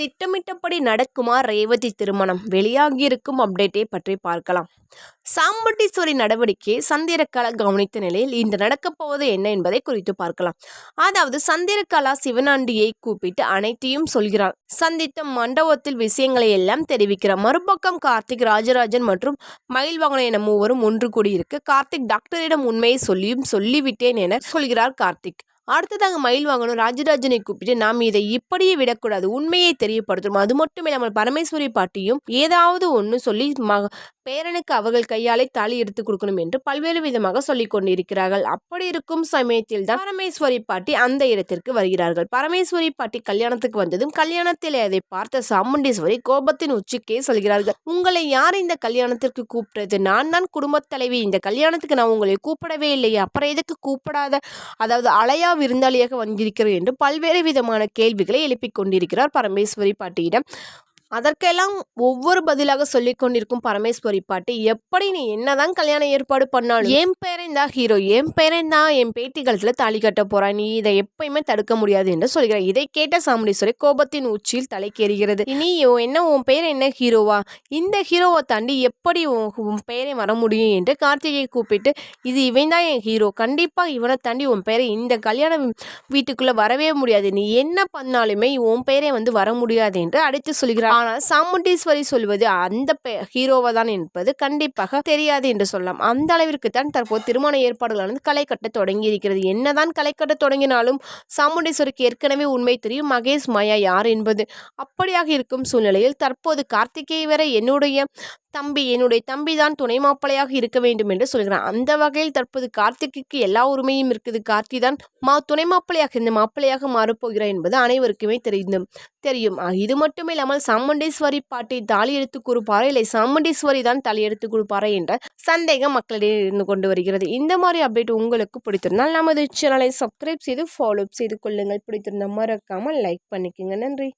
திட்டமிட்டபடி நடக்குமா ரேவதி திருமணம்? வெளியாகியிருக்கும் அப்டேட்டை பற்றி பார்க்கலாம். சாம்பட்டீஸ்வரி நடவடிக்கையை சந்திரகலா கவனித்த நிலையில் இன்று நடக்கப் போவது என்ன என்பதை குறித்து பார்க்கலாம். அதாவது சந்திரகலா சிவனாண்டியை கூப்பிட்டு அனைத்தையும் சொல்கிறார் சந்தித்த மண்டபத்தில் விஷயங்களை எல்லாம் தெரிவிக்கிறார். மறுபக்கம் கார்த்திக் ராஜராஜன் மற்றும் மயில்வாகனம் என மூவரும் ஒன்று கூடியிருக்க கார்த்திக் டாக்டரிடம் உண்மையை சொல்லியும் சொல்லிவிட்டேன் என சொல்கிறார் கார்த்திக். அடுத்ததாங்க மயில் வாங்கணும். ராஜராஜனை கூப்பிட்டு நாம் இதை இப்படியே விடக்கூடாது. உண்மையை தெரியப்படுத்தணும். அது மட்டும் இல்லாமல் பரமேஸ்வரி பாட்டியும் ஏதாவது ஒன்று சொல்லி பேரனுக்கு அவர்கள் கையாலே தாலி எடுத்து கொடுக்கணும் என்று பல்வேறு விதமாக சொல்லிக் கொண்டிருக்கிறார்கள். அப்படி இருக்கும் சமயத்தில் தான் பரமேஸ்வரி பாட்டி அந்த இடத்திற்கு வருகிறார்கள். பரமேஸ்வரி பாட்டி கல்யாணத்துக்கு வந்ததும் கல்யாணத்தில் அதை பார்த்த சாமுண்டீஸ்வரி கோபத்தின் உச்சிக்கே சொல்கிறார்கள். உங்களை யார் இந்த கல்யாணத்திற்கு கூப்பிட்டது? நான் தான் குடும்பத் தலைவி. இந்த கல்யாணத்துக்கு நான் உங்களை கூப்பிடவே இல்லையே. அப்புறம் எதுக்கு கூப்பிடாத? அதாவது அலையா விருந்தாளியாக வந்திருக்கிறது என்று பல்வேறு விதமான கேள்விகளை எழுப்பிக் கொண்டிருக்கிறார் பரமேஸ்வரி பாட்டியிடம். அதற்கெல்லாம் ஒவ்வொரு பதிலாக சொல்லிக் கொண்டிருக்கும் பரமேஸ்வரி பாட்டி எப்படி நீ என்னதான் கல்யாண ஏற்பாடு பண்ணாலும் என் பேரன் தான் ஹீரோ என் பேரன் தான் என் பேட்டி காலத்தில் தாலி கட்ட போறா நீ இதை எப்பயுமே தடுக்க முடியாது என்று சொல்கிறார். இதை கேட்ட சாமுண்டீஸ்வரி கோபத்தின் உச்சியில் தலைக்கேறுகிறது. நீ என்ன உன் பேர் என்ன ஹீரோவா இந்த ஹீரோவை தாண்டி எப்படி உன் பெயரை வர முடியும்? என்று கார்த்திகை கூப்பிட்டு இது இவன் தான் என் ஹீரோ கண்டிப்பாக இவனை தாண்டி உன் பேரை இந்த கல்யாண வீட்டுக்குள்ளே வரவே முடியாது. நீ என்ன பண்ணாலுமே உன் பேரே வந்து வர முடியாது என்று அடித்து சொல்கிறார். ஆனால் சாமுண்டீஸ்வரி சொல்வது அந்த ஹீரோவை தான் என்பது கண்டிப்பாக தெரியாது என்று சொல்லலாம். அந்த அளவிற்கு தான் தற்போது திருமண ஏற்பாடுகளானது களை கட்ட தொடங்கி இருக்கிறது. என்னதான் களை கட்ட தொடங்கினாலும் சாமுண்டீஸ்வரிக்கு ஏற்கனவே உண்மை தெரியும் மகேஷ் மாயா யார் என்பது அப்படியாக இருக்கும் சூழ்நிலையில் தற்போது கார்த்திகேய வரை என்னுடைய தம்பி என்னுடைய தம்பி தான் துணை மாப்பிளையாக இருக்க வேண்டும் என்று சொல்கிறான். அந்த வகையில் தற்போது கார்த்திக்கு எல்லா உரிமையும் இருக்குது. கார்த்தி தான் மா துணை மாப்பிள்ளையாக இந்த மாப்பிளையாக மாறப்போகிறார் என்பது அனைவருக்குமே தெரியும். தெரியும் இது மட்டும் இல்லாமல் சாமுண்டேஸ்வரி பாட்டை தாலி எடுத்து கொடுப்பாரா? இல்லை சாமுண்டேஸ்வரி தான் தாலி எடுத்து கொடுப்பாரா என்ற சந்தேகம் மக்களிடையே இருந்து கொண்டு வருகிறது. இந்த மாதிரி அப்டேட் உங்களுக்கு பிடித்திருந்தால் நமது சேனலை சப்ஸ்கிரைப் செய்து ஃபாலோ செய்து கொள்ளுங்கள். பிடித்திருந்த மறக்காமல் லைக் பண்ணிக்கோங்க. நன்றி.